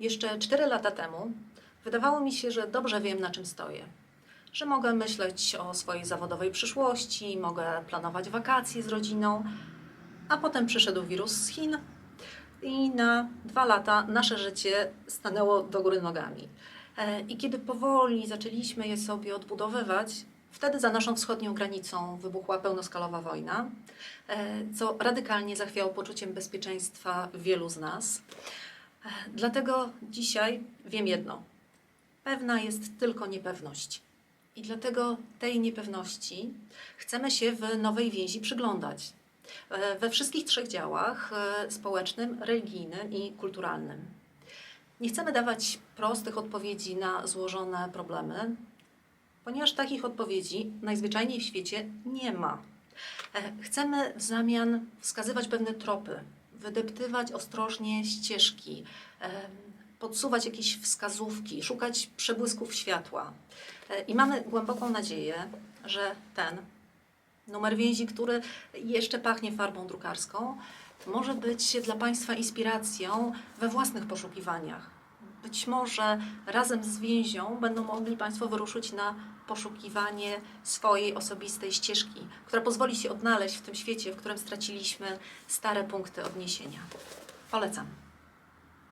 Jeszcze 4 lata temu wydawało mi się, że dobrze wiem, na czym stoję. Że mogę myśleć o swojej zawodowej przyszłości, mogę planować wakacje z rodziną, a potem przyszedł wirus z Chin i na dwa lata nasze życie stanęło do góry nogami. E, I kiedy powoli zaczęliśmy je sobie odbudowywać, wtedy za naszą wschodnią granicą wybuchła pełnoskalowa wojna, e, co radykalnie zachwiało poczuciem bezpieczeństwa wielu z nas. Dlatego dzisiaj wiem jedno: pewna jest tylko niepewność. I dlatego tej niepewności chcemy się w nowej więzi przyglądać. E, We wszystkich trzech działach e, społecznym, religijnym i kulturalnym. Nie chcemy dawać prostych odpowiedzi na złożone problemy, ponieważ takich odpowiedzi najzwyczajniej w świecie nie ma. E, Chcemy w zamian wskazywać pewne tropy, wydeptywać ostrożnie ścieżki, podsuwać jakieś wskazówki, szukać przebłysków światła. E, I mamy głęboką nadzieję, że ten numer więzi, który jeszcze pachnie farbą drukarską, może być dla Państwa inspiracją we własnych poszukiwaniach. Być może razem z więzią będą mogli Państwo wyruszyć na poszukiwanie swojej osobistej ścieżki, która pozwoli się odnaleźć w tym świecie, w którym straciliśmy stare punkty odniesienia. Polecam.